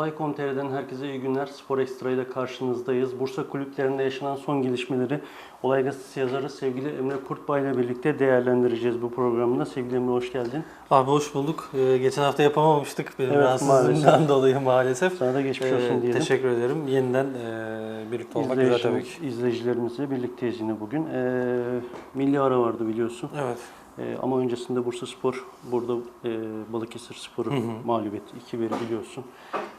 Olay.com.tr'den herkese iyi günler. Spor Ekstra ile karşınızdayız. Bursa kulüplerinde yaşanan son gelişmeleri Olay Gazetesi yazarı sevgili Emre Kurtbay ile birlikte değerlendireceğiz bu programda. Sevgili Emre hoş geldin. Abi hoş bulduk. Ee, geçen hafta yapamamıştık benim Evet, rahatsızlığımdan dolayı maalesef. Sana da geçmiş olsun Ee, diyelim. teşekkür ederim. Yeniden e, birlikte olmak güzel tabii ki. İzleyicilerimizle birlikteyiz yine bugün. Ee, milli ara vardı biliyorsun. Evet. Ee, ama öncesinde Bursa Spor burada e, Balıkesir Spor'u mağlup etti. 2-1 biliyorsun.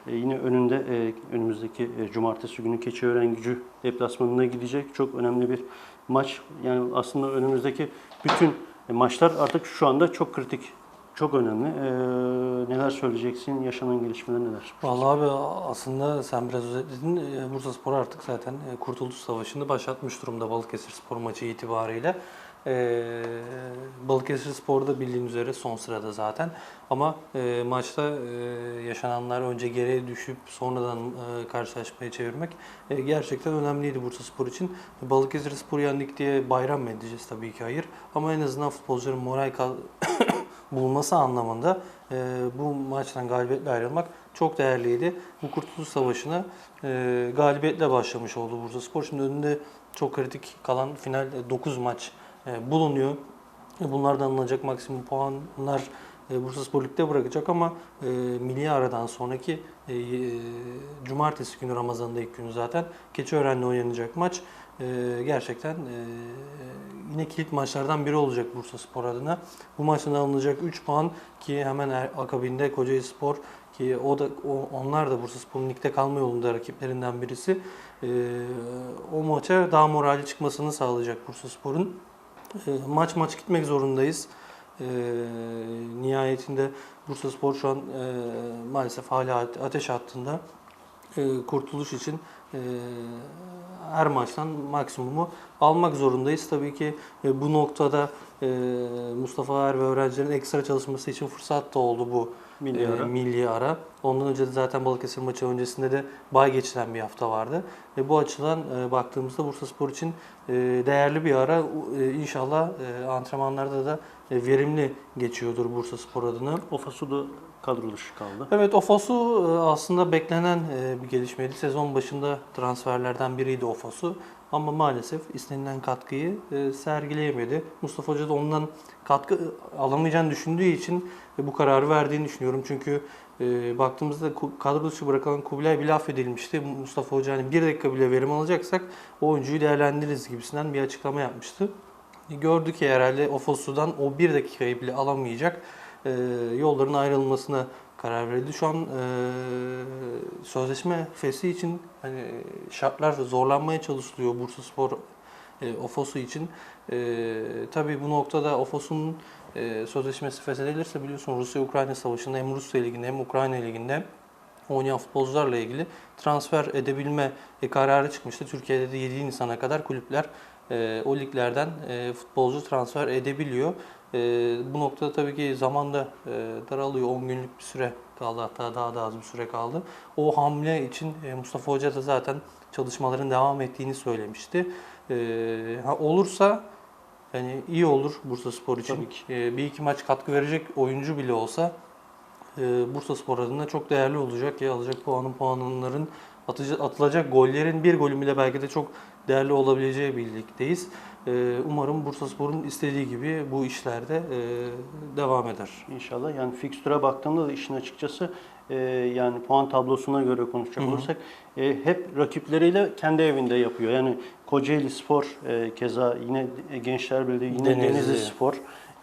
Ee, yine önünde e, önümüzdeki e, cumartesi günü Keçiören Gücü deplasmanına gidecek. Çok önemli bir maç. Yani aslında önümüzdeki bütün e, maçlar artık şu anda çok kritik. Çok önemli. Ee, neler söyleyeceksin? Yaşanan gelişmeler neler? Vallahi abi aslında sen biraz özetledin. Ee, Bursa Spor artık zaten e, Kurtuluş Savaşı'nı başlatmış durumda Balıkesir Spor maçı itibariyle. Ee, Balıkesir Spor'da bildiğin üzere son sırada zaten. Ama e, maçta e, yaşananlar önce geriye düşüp sonradan e, karşılaşmaya çevirmek e, gerçekten önemliydi Bursa Spor için. Balıkesir Spor yendik diye bayram mı edeceğiz tabii ki hayır. Ama en azından futbolcuların moral kal- bulması anlamında e, bu maçtan galibiyetle ayrılmak çok değerliydi. Bu Kurtuluş Savaşı'na e, galibiyetle başlamış oldu Bursa Spor. Şimdi önünde çok kritik kalan final 9 maç e, bulunuyor. E, Bunlardan alınacak maksimum puanlar e, Bursa Spor Lig'de bırakacak ama e, milli aradan sonraki e, e, cumartesi günü Ramazan'da ilk günü zaten Keçiören'le oynanacak maç e, gerçekten e, yine kilit maçlardan biri olacak Bursa Spor adına. Bu maçtan alınacak 3 puan ki hemen er- akabinde Kocaeli Spor ki o da o, onlar da Bursa Spor'un ligde kalma yolunda rakiplerinden birisi. E, o maça daha morali çıkmasını sağlayacak Bursa Spor'un. E, maç maç gitmek zorundayız. E, nihayetinde Bursa Spor şu an e, maalesef hala ate- ateş hattında. E, kurtuluş için e, her maçtan maksimumu almak zorundayız. Tabii ki e, bu noktada e, Mustafa Er ve öğrencilerin ekstra çalışması için fırsat da oldu bu Milli e, ara. milli ara. Ondan önce de zaten Balıkesir maçı öncesinde de bay geçilen bir hafta vardı. E, bu açıdan e, baktığımızda Bursa Spor için e, değerli bir ara. E, inşallah e, antrenmanlarda da e, verimli geçiyordur Bursa Spor adına. Ofasu da kadro dışı kaldı. Evet Ofosu e, aslında beklenen e, bir gelişmeydi. Sezon başında transferlerden biriydi Ofosu. Ama maalesef istenilen katkıyı e, sergileyemedi. Mustafa Hoca da ondan katkı alamayacağını düşündüğü için e, bu kararı verdiğini düşünüyorum. Çünkü e, baktığımızda kadro dışı bırakılan Kubilay bile affedilmişti. Mustafa Hoca hani bir dakika bile verim alacaksak o oyuncuyu değerlendiririz gibisinden bir açıklama yapmıştı. E, Gördü ki herhalde Ofosu'dan o bir dakikayı bile alamayacak e, yolların ayrılmasına karar verildi. Şu an e, sözleşme fesi için hani şartlar zorlanmaya çalışılıyor Bursa Spor e, Ofosu için. E, tabii bu noktada Ofosu'nun e, sözleşmesi feshedilirse biliyorsun Rusya-Ukrayna savaşında hem Rusya Ligi'nde hem Ukrayna Ligi'nde oynayan futbolcularla ilgili transfer edebilme kararı çıkmıştı. Türkiye'de de 7 Nisan'a kadar kulüpler e, o liglerden e, futbolcu transfer edebiliyor. E, bu noktada tabii ki zamanda e, daralıyor. 10 günlük bir süre kaldı hatta daha da az bir süre kaldı. O hamle için e, Mustafa Hoca da zaten çalışmaların devam ettiğini söylemişti. E, ha, olursa yani iyi olur Bursa Spor için. Tabii ki. E, bir iki maç katkı verecek oyuncu bile olsa e, Bursa Spor adına çok değerli olacak. Ya alacak puanın puanların atıcı, atılacak gollerin bir golün bile belki de çok değerli olabileceği bir ligdeyiz. E, umarım Bursa Spor'un istediği gibi bu işlerde e, devam eder. İnşallah. Yani fikstüre baktığımda da işin açıkçası e, yani puan tablosuna göre konuşacak Hı hı. olursak e, hep rakipleriyle kendi evinde yapıyor. Yani Kocaeli Spor e, keza yine Gençler Birliği yine Denizli. Denizli, Spor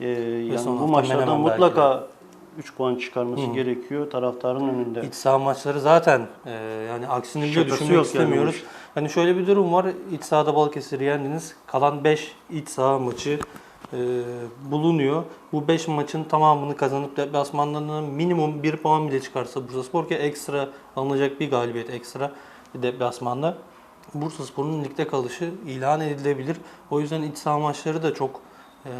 e, yani bu maçlardan Menemen belki mutlaka 3 puan çıkarması Hı gerekiyor taraftarın önünde. İç saha maçları zaten e, yani aksini bile Şakası düşünmek yani istemiyoruz. iş. Hani şöyle bir durum var. İç sahada Balıkesir'i yendiniz. Kalan 5 iç saha maçı e, bulunuyor. Bu 5 maçın tamamını kazanıp deplasmanlarına minimum 1 puan bile çıkarsa Bursaspor ki ekstra alınacak bir galibiyet ekstra deplasmanda Bursaspor'un ligde kalışı ilan edilebilir. O yüzden iç saha maçları da çok e,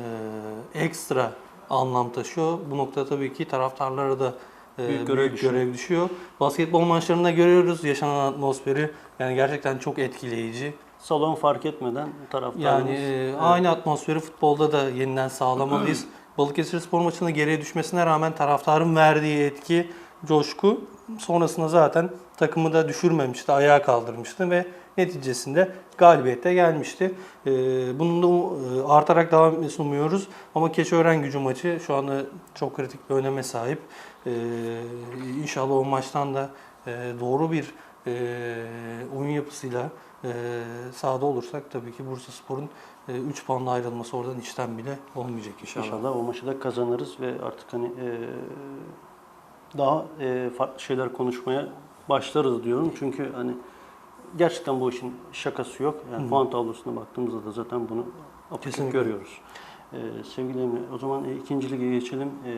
ekstra anlam taşıyor. Bu noktada tabii ki taraftarlara da e, Büyük büyük, görev görev, düşüyor. düşüyor. Basketbol maçlarında görüyoruz yaşanan atmosferi. Yani gerçekten çok etkileyici. Salon fark etmeden taraftarımız. Yani e, Evet. aynı atmosferi futbolda da yeniden sağlamalıyız. Balıkesir spor maçında geriye düşmesine rağmen taraftarın verdiği etki coşku. Sonrasında zaten takımı da düşürmemişti, ayağa kaldırmıştı ve neticesinde galibiyete gelmişti. Ee, bunun da e, artarak devam umuyoruz. Ama Keçiören gücü maçı şu anda çok kritik bir öneme sahip. Ee, inşallah o maçtan da e, doğru bir e, oyun yapısıyla sahada olursak tabii ki Bursa Spor'un 3 puanla ayrılması oradan içten bile olmayacak inşallah. İnşallah o maçı da kazanırız ve artık hani daha farklı şeyler konuşmaya başlarız diyorum. Çünkü hani gerçekten bu işin şakası yok. Yani Hı. puan tablosuna baktığımızda da zaten bunu apaçık görüyoruz. E, sevgili Emre, o zaman e, ikinci lige geçelim. E,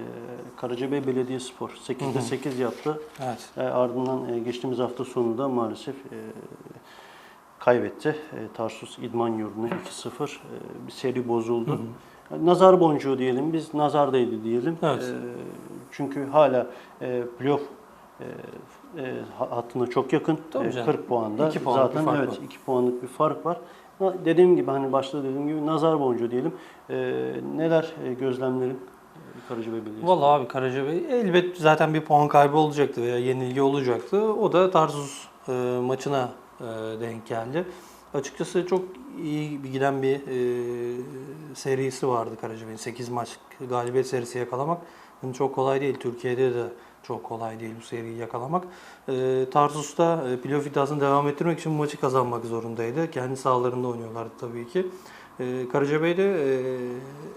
Karacabey Belediyespor 8'de Hı hı. 8 yaptı. Evet. E, ardından e, geçtiğimiz hafta sonunda maalesef e, kaybetti. E, Tarsus İdman Yurdu'na 2-0 e, bir seri bozuldu. Hı hı. Yani Nazar boncuğu diyelim, biz nazardaydı diyelim. Evet. E, çünkü hala e, playoff e, e, hattına çok yakın. Tabii E, canım. 40 puanda. İki puanlık Zaten bir fark evet var. 2 puanlık bir fark var. Dediğim gibi hani başta dediğim gibi nazar boncuğu diyelim. E, neler e, gözlemlerin e, Karacabey Belediyesi? Vallahi abi Karacabey elbet zaten bir puan kaybı olacaktı veya yenilgi olacaktı. O da Tarsus e, maçına e, denk geldi. Açıkçası çok iyi bir giden bir e, serisi vardı Karacabey'in. 8 maç galibiyet serisi yakalamak yani çok kolay değil. Türkiye'de de çok kolay değil bu seriyi yakalamak. E, Tarsus'ta e, playoff iddiasını devam ettirmek için bu maçı kazanmak zorundaydı. Kendi sahalarında oynuyorlardı tabii ki. E, Karacabey'de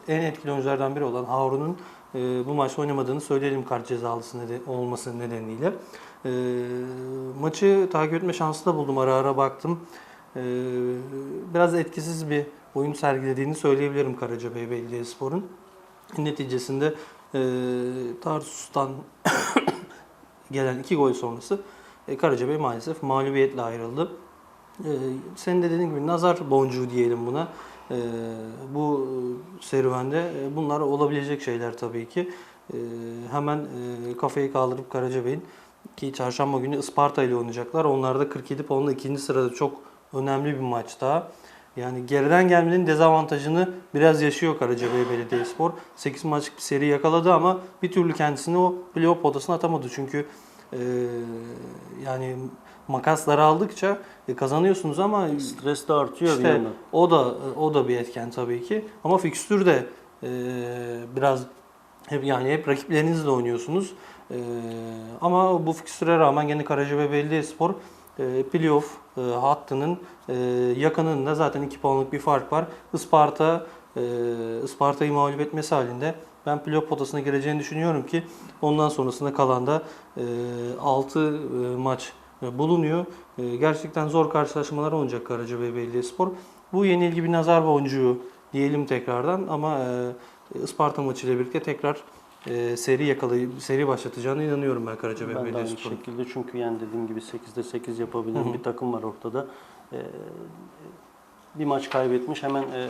e, en etkili oyunculardan biri olan Harun'un e, bu maçta oynamadığını söyleyelim kart cezalısı neden, olması nedeniyle. E, maçı takip etme şansı da buldum. Ara ara baktım. E, biraz etkisiz bir oyun sergilediğini söyleyebilirim Karacabey Belediyespor'un. Neticesinde Tarsus'tan gelen iki gol sonrası e, Karacabey maalesef mağlubiyetle ayrıldı. E, senin de dediğin gibi nazar boncuğu diyelim buna. E, bu serüvende e, bunlar olabilecek şeyler tabii ki. E, hemen e, kafayı kaldırıp Karacabey'in ki çarşamba günü Isparta ile oynayacaklar. Onlar da 47 puanla ikinci sırada çok önemli bir maç daha. Yani geriden gelmenin dezavantajını biraz yaşıyor Karacabey Belediyespor. 8 maçlık bir seri yakaladı ama bir türlü kendisini o playoff potasına atamadı. Çünkü e, yani makasları aldıkça e, kazanıyorsunuz ama Stres de artıyor bir işte yandan. o da o da bir etken tabii ki. Ama fikstür de e, biraz hep yani hep rakiplerinizle oynuyorsunuz. E, ama bu fikstüre rağmen gene Karacabey Belediyespor e, playoff e, hattının e, yakınında zaten 2 puanlık bir fark var. Isparta e, Isparta'yı mağlup etmesi halinde ben playoff potasına gireceğini düşünüyorum ki ondan sonrasında kalan da 6 maç bulunuyor. Gerçekten zor karşılaşmalar olacak Karacabey Belediyespor. Bu yenilgi bir nazar boncuğu diyelim tekrardan ama Isparta maçıyla birlikte tekrar e, seri yakalayıp seri başlatacağına inanıyorum ben Karacabey Ben de aynı Belediyespor'un. şekilde çünkü yani dediğim gibi 8'de 8 yapabilen bir takım var ortada. Ee, bir maç kaybetmiş hemen e,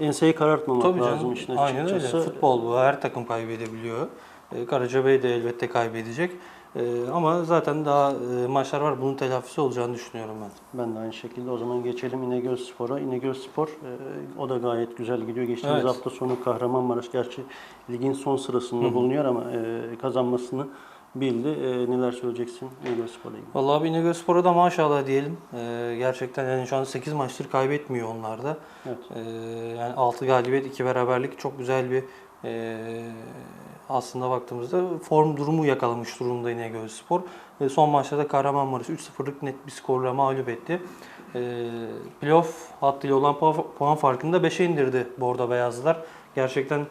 enseyi karartmamak Tabii lazım canım. işin Aynen öyle. Futbol bu. Her takım kaybedebiliyor. E, Karacabey de elbette kaybedecek. E, ama zaten daha e, maçlar var. Bunun telafisi olacağını düşünüyorum ben. Ben de aynı şekilde o zaman geçelim İnegöl Spor'a. İnegöl Spor e, o da gayet güzel gidiyor. Geçtiğimiz Evet. hafta sonu Kahramanmaraş gerçi ligin son sırasında Hı hı. bulunuyor ama e, kazanmasını bildi. E, neler söyleyeceksin İnegöl Spor'a ilgili? Vallahi abi İnegöl Spor'a da maşallah diyelim. E, gerçekten yani şu an 8 maçtır kaybetmiyor onlar da. Evet. E, yani 6 galibiyet, 2 beraberlik çok güzel bir e, aslında baktığımızda form durumu yakalamış durumda İnegöl Spor. E, son maçta da Kahramanmaraş 3-0'lık net bir skorla mağlup etti. E, playoff hattıyla olan puan- puan farkını da 5'e indirdi Bordo Beyazlılar. Gerçekten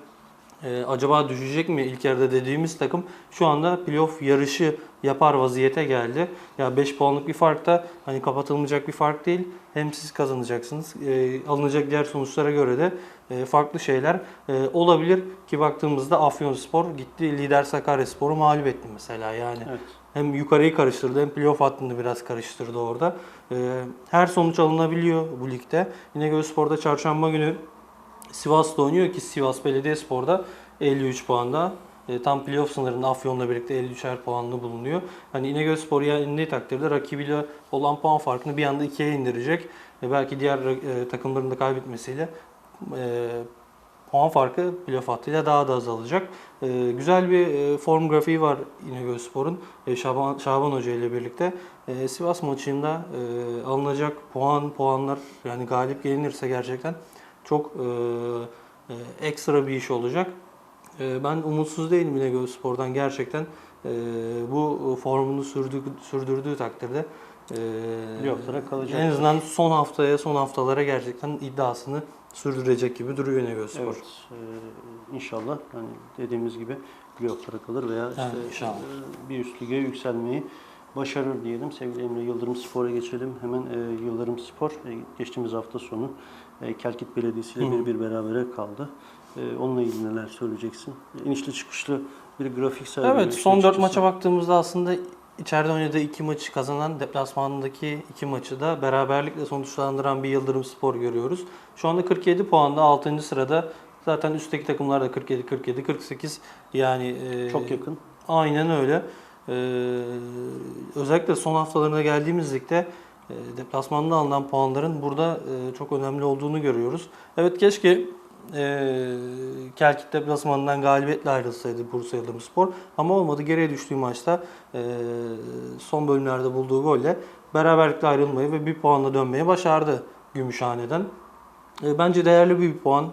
e, acaba düşecek mi ilk yarıda dediğimiz takım şu anda playoff yarışı yapar vaziyete geldi. Ya 5 puanlık bir fark da hani kapatılmayacak bir fark değil. Hem siz kazanacaksınız. e, alınacak diğer sonuçlara göre de e, farklı şeyler e, olabilir ki baktığımızda Afyonspor gitti lider Sakaryaspor'u mağlup etti mesela yani. Evet. Hem yukarıyı karıştırdı hem playoff hattını biraz karıştırdı orada. E, her sonuç alınabiliyor bu ligde. İnegöl Spor'da çarşamba günü Sivas'ta oynuyor ki Sivas Belediyespor'da 53 puanda. E, tam playoff sınırında Afyon'la birlikte 53'er puanlı bulunuyor. Hani İnegölspor yenildiği takdirde rakibiyle olan puan farkını bir anda ikiye indirecek. Ve belki diğer e, takımların da kaybetmesiyle e, puan farkı playoff hattıyla daha da azalacak. E, güzel bir e, form grafiği var İnegölspor'un e, Şaban, Şaban Hoca ile birlikte. E, Sivas maçında e, alınacak puan puanlar yani galip gelinirse gerçekten çok e, e, ekstra bir iş olacak. E, ben umutsuz değilim İnegölspor'dan gerçekten e, bu formunu sürdü, sürdürdüğü takdirde e, Playoff'lara kalacak. en azından son haftaya, son haftalara gerçekten iddiasını sürdürecek gibi duruyor İnegölspor. Evet, e, inşallah hani dediğimiz gibi playoff'lara kalır veya işte inşallah. e, bir üst lige yükselmeyi başarır diyelim. Sevgili Emre Yıldırım Spor'a geçelim. Hemen e, Yıldırım Spor e, geçtiğimiz hafta sonu e, Belediyesi ile bir bir berabere kaldı. E, onunla ilgili neler söyleyeceksin? İnişli çıkışlı bir grafik sergiliyor. Evet, son 4 çıkışlı. maça baktığımızda aslında içeride oynadığı iki maçı kazanan, deplasmandaki iki maçı da beraberlikle sonuçlandıran bir Yıldırım Spor görüyoruz. Şu anda 47 puanda 6. sırada. Zaten üstteki takımlar da 47, 47, 48. Yani e, çok yakın. Aynen öyle. Ee, özellikle son haftalarına geldiğimiz ligde e, deplasmanda alınan puanların burada e, çok önemli olduğunu görüyoruz. Evet keşke e, Kelkit deplasmanından galibiyetle ayrılsaydı Bursa Yıldırım Spor. Ama olmadı. Geriye düştüğü maçta e, son bölümlerde bulduğu golle beraberlikle ayrılmayı ve bir puanla dönmeyi başardı Gümüşhane'den. E, bence değerli bir puan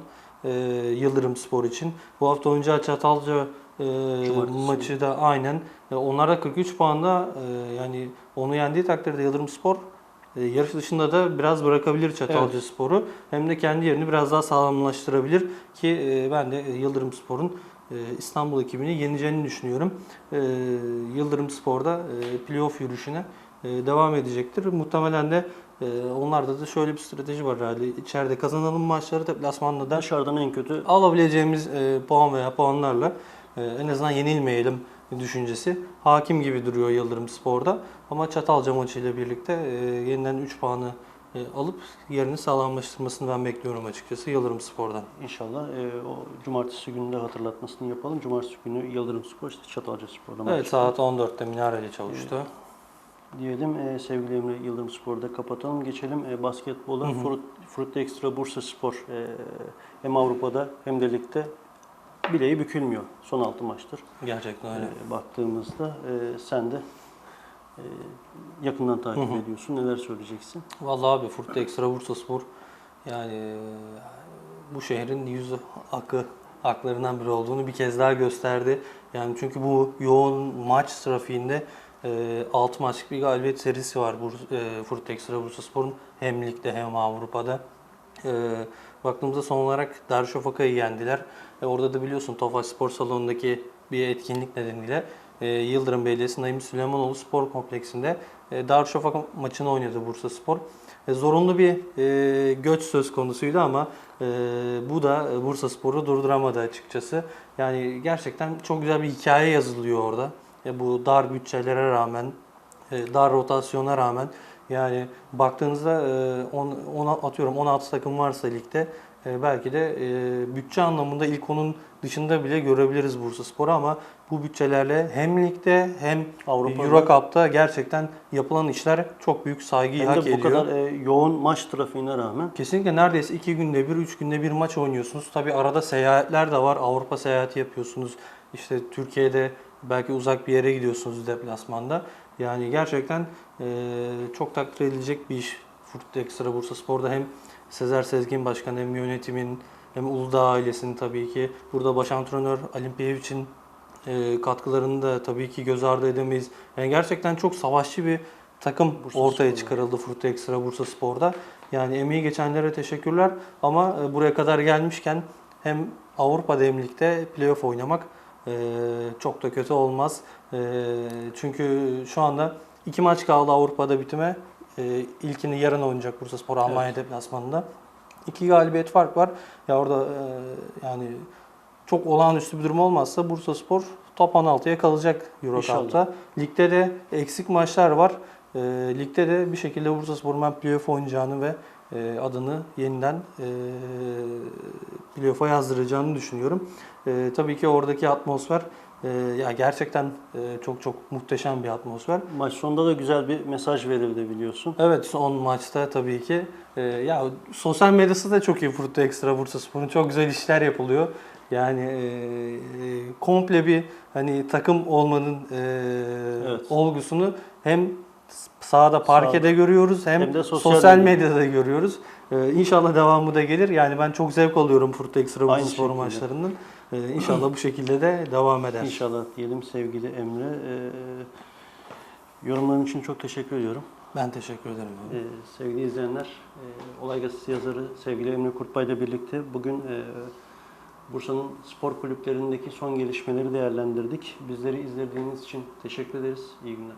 e, Yıldırım Spor için. Bu hafta oyuncağı Çatalca e, Cumartesi. maçı da aynen. E, onlar da 43 puanda e, yani onu yendiği takdirde Yıldırım Spor e, yarış dışında da biraz bırakabilir Çatalca Evet. Spor'u. Hem de kendi yerini biraz daha sağlamlaştırabilir ki e, ben de Yıldırım Spor'un e, İstanbul ekibini yeneceğini düşünüyorum. E, Yıldırım Spor'da e, playoff yürüyüşüne e, devam edecektir. Muhtemelen de e, onlarda da şöyle bir strateji var herhalde. İçeride kazanalım maçları deplasmanda da Dışarıdan en kötü alabileceğimiz e, puan veya puanlarla e, en azından yenilmeyelim düşüncesi hakim gibi duruyor Yıldırım Spor'da. Ama Çatalca maçıyla birlikte e, yeniden 3 puanı e, alıp yerini sağlamlaştırmasını ben bekliyorum açıkçası Yıldırım Spor'dan. inşallah e, o cumartesi günü de hatırlatmasını yapalım. Cumartesi günü Yıldırım Spor işte Çatalca Spor'da Evet maç. saat 14'te Minareli Çavuş'ta. diyelim. E, sevgili Emre Yıldırım Spor'da kapatalım. Geçelim e, basketbola. Hı hı. Fruit, Fruit Extra Bursa Spor e, hem Avrupa'da hem de ligde bileği bükülmüyor. Son 6 maçtır. Gerçekten öyle. E, baktığımızda e, sen de e, yakından takip Hı hı. ediyorsun. Neler söyleyeceksin? Vallahi abi Furt'ta Ekstra Bursa Spor yani bu şehrin yüz akı haklarından biri olduğunu bir kez daha gösterdi. Yani çünkü bu yoğun maç trafiğinde e, 6 maçlık bir galibiyet serisi var Burs, e, Furt Ekstra Bursa Spor'un hem ligde hem Avrupa'da. E, baktığımızda son olarak Darüşşafaka'yı yendiler. E, orada da biliyorsun Tofaş Spor Salonu'ndaki bir etkinlik nedeniyle e, Yıldırım Belediyesi Naim Süleymanoğlu Spor Kompleksinde e, Darüşşafaka maçını oynadı Bursa Spor. E, zorunlu bir e, göç söz konusuydu ama e, bu da Bursa Spor'u durduramadı açıkçası. Yani gerçekten çok güzel bir hikaye yazılıyor orada. E, bu dar bütçelere rağmen, e, dar rotasyona rağmen yani baktığınızda e, on, ona atıyorum 16 takım varsa ligde belki de e, bütçe anlamında ilk onun dışında bile görebiliriz Bursa Spor'u ama bu bütçelerle hem ligde hem Avrupa'da- Euro Cup'ta gerçekten yapılan işler çok büyük saygıyı Hem hak de ediyor. bu kadar e, yoğun maç trafiğine rağmen Kesinlikle neredeyse iki günde bir, üç günde bir maç oynuyorsunuz. Tabi arada seyahatler de var. Avrupa seyahati yapıyorsunuz. İşte Türkiye'de belki uzak bir yere gidiyorsunuz deplasmanda. Yani gerçekten e, çok takdir edilecek bir iş. Furt Ekstra Bursa Spor'da hem Sezer Sezgin Başkan hem yönetimin hem Uludağ ailesinin tabii ki. Burada baş antrenör Alimpiyevic'in e, katkılarını da tabii ki göz ardı edemeyiz. Yani gerçekten çok savaşçı bir takım Bursa ortaya Spor'da. çıkarıldı Furt Ekstra Bursa Spor'da. Yani emeği geçenlere teşekkürler ama e, buraya kadar gelmişken hem Avrupa'da hem ligde playoff oynamak e, çok da kötü olmaz. E, çünkü şu anda iki maç kaldı Avrupa'da bitime. E, ilkini yarın oynayacak Bursa Spor Almanya deplasmanında. İki galibiyet fark var. Ya orada e, yani çok olağanüstü bir durum olmazsa Bursa Spor top 16'ya kalacak Euro. Cup'ta. Ligde de eksik maçlar var. E, ligde de bir şekilde Bursa Spor'un ben playoff oynayacağını ve e, adını yeniden e, playoff'a yazdıracağını düşünüyorum. E, tabii ki oradaki atmosfer E, ya gerçekten e, çok çok muhteşem bir atmosfer. Maç sonunda da güzel bir mesaj verildi biliyorsun. Evet son maçta tabii ki. e, ya sosyal medyası da çok iyi Furtu Ekstra Bursa Spor'un çok güzel işler yapılıyor. Yani e, e, komple bir hani takım olmanın e, Evet. olgusunu hem sahada parkede görüyoruz hem, Hem de sosyal sosyal, medyada. medyada görüyoruz. E, inşallah devamı da gelir. Yani ben çok zevk alıyorum Furtu Ekstra Spor şekilde. maçlarından. E, inşallah bu şekilde de devam eder. İnşallah diyelim sevgili Emre. Ee, yorumların için çok teşekkür ediyorum. Ben teşekkür ederim. abi. Ee, sevgili izleyenler, e, Olay Gazetesi yazarı sevgili Emre Kurtbay ile birlikte bugün e, Bursa'nın spor kulüplerindeki son gelişmeleri değerlendirdik. Bizleri izlediğiniz için teşekkür ederiz. İyi günler.